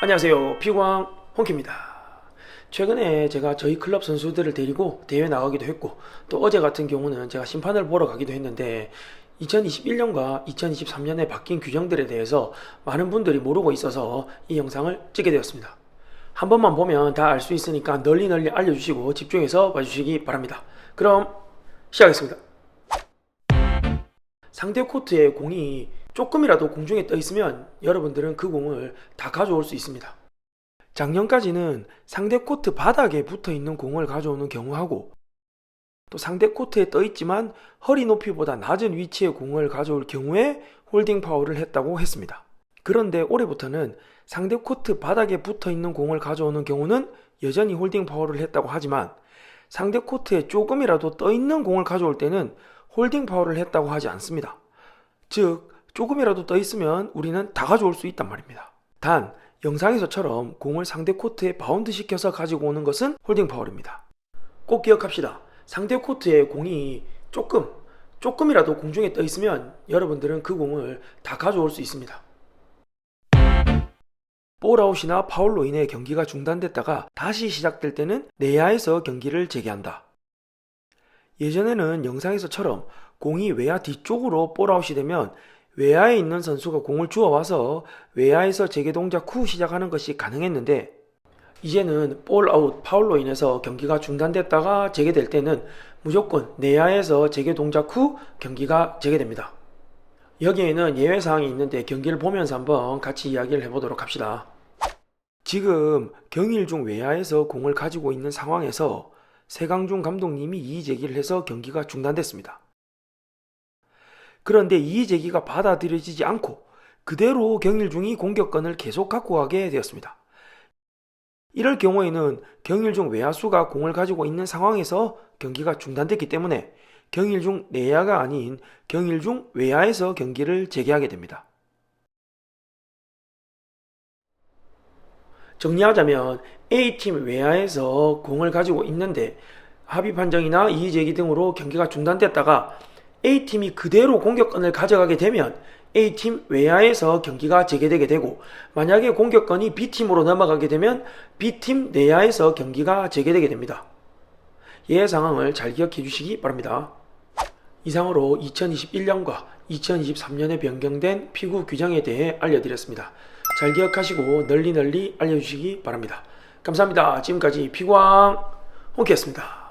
안녕하세요. 피광 홍키입니다. 최근에 제가 저희 클럽 선수들을 데리고 대회 나가기도 했고 또 어제 같은 경우는 제가 심판을 보러 가기도 했는데 2021년과 2023년에 바뀐 규정들에 대해서 많은 분들이 모르고 있어서 이 영상을 찍게 되었습니다. 한 번만 보면 다 알 수 있으니까 널리 널리 알려주시고 집중해서 봐주시기 바랍니다. 그럼 시작하겠습니다. 상대 코트에 공이 조금이라도 공중에 떠 있으면 여러분들은 그 공을 다 가져올 수 있습니다. 작년까지는 상대 코트 바닥에 붙어 있는 공을 가져오는 경우하고 또 상대 코트에 떠 있지만 허리 높이보다 낮은 위치의 공을 가져올 경우에 홀딩 파울을 했다고 했습니다. 그런데 올해부터는 상대 코트 바닥에 붙어 있는 공을 가져오는 경우는 여전히 홀딩 파울을 했다고 하지만 상대 코트에 조금이라도 떠 있는 공을 가져올 때는 홀딩 파울을 했다고 하지 않습니다. 즉, 조금이라도 떠 있으면 우리는 다 가져올 수 있단 말입니다. 단, 영상에서처럼 공을 상대 코트에 바운드 시켜서 가지고 오는 것은 홀딩 파울입니다. 꼭 기억합시다. 상대 코트에 공이 조금, 조금이라도 공중에 떠 있으면 여러분들은 그 공을 다 가져올 수 있습니다. 볼아웃이나 파울로 인해 경기가 중단됐다가 다시 시작될 때는 내야에서 경기를 재개한다. 예전에는 영상에서처럼 공이 외야 뒤쪽으로 볼아웃이 되면 외야에 있는 선수가 공을 주워와서 외야에서 재개 동작 후 시작하는 것이 가능했는데 이제는 볼아웃, 파울로 인해서 경기가 중단됐다가 재개될 때는 무조건 내야에서 재개 동작 후 경기가 재개됩니다. 여기에는 예외 사항이 있는데 경기를 보면서 한번 같이 이야기를 해보도록 합시다. 지금 경일 중 외야에서 공을 가지고 있는 상황에서 세강중 감독님이 이의 제기를 해서 경기가 중단됐습니다. 그런데 이의 제기가 받아들여지지 않고 그대로 경일 중이 공격권을 계속 갖고 가게 되었습니다. 이럴 경우에는 경일 중 외야수가 공을 가지고 있는 상황에서 경기가 중단됐기 때문에 경일 중 내야가 아닌 경일 중 외야에서 경기를 재개하게 됩니다. 정리하자면 A팀 외야에서 공을 가지고 있는데 합의 판정이나 이의 제기 등으로 경기가 중단됐다가 A팀이 그대로 공격권을 가져가게 되면 A팀 외야에서 경기가 재개되게 되고 만약에 공격권이 B팀으로 넘어가게 되면 B팀 내야에서 경기가 재개되게 됩니다. 예 상황을 잘 기억해 주시기 바랍니다. 이상으로 2021년과 2023년에 변경된 피구 규정에 대해 알려드렸습니다. 잘 기억하시고 널리 널리 알려주시기 바랍니다. 감사합니다. 지금까지 피구왕 홍키였습니다.